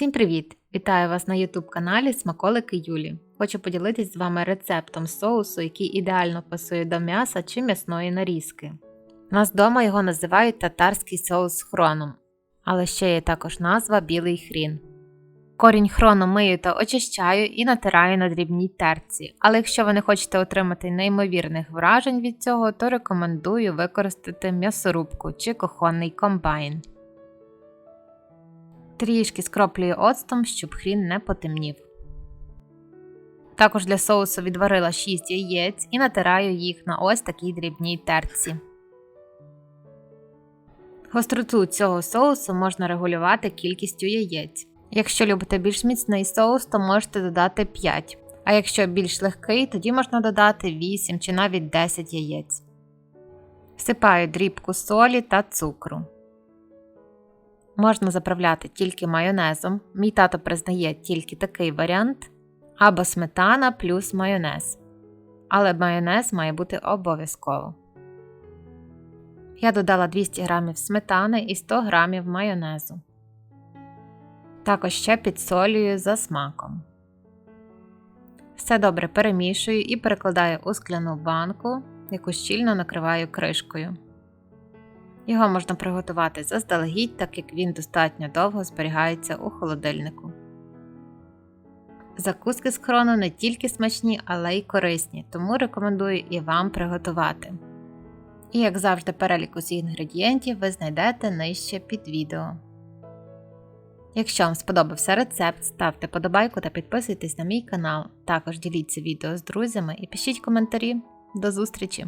Всім привіт! Вітаю вас на YouTube каналі Смаколики Юлі. Хочу поділитись з вами рецептом соусу, який ідеально пасує до м'яса чи м'ясної нарізки. У нас вдома його називають татарський соус хроном, але ще є також назва білий хрін. Корінь хрону мию та очищаю і натираю на дрібній терці. Але якщо ви не хочете отримати неймовірних вражень від цього, то рекомендую використати м'ясорубку чи кухонний комбайн. Трішки скроплюю оцтом, щоб хрін не потемнів. Також для соусу відварила 6 яєць і натираю їх на ось такій дрібній терці. Гостроту цього соусу можна регулювати кількістю яєць. Якщо любите більш міцний соус, то можете додати 5, а якщо більш легкий, тоді можна додати 8 чи навіть 10 яєць. Всипаю дрібку солі та цукру. Можна заправляти тільки майонезом. Мій тато признає тільки такий варіант, або сметана плюс майонез. Але майонез має бути обов'язково. Я додала 200 г сметани і 100 г майонезу. Також ще підсолюю за смаком. Все добре перемішую і перекладаю у скляну банку, яку щільно накриваю кришкою. Його можна приготувати заздалегідь, так як він достатньо довго зберігається у холодильнику. Закуски з хрону не тільки смачні, але й корисні, тому рекомендую і вам приготувати. І, як завжди, перелік усіх інгредієнтів ви знайдете нижче під відео. Якщо вам сподобався рецепт, ставте подобайку та підписуйтесь на мій канал. Також діліться відео з друзями і пишіть коментарі. До зустрічі!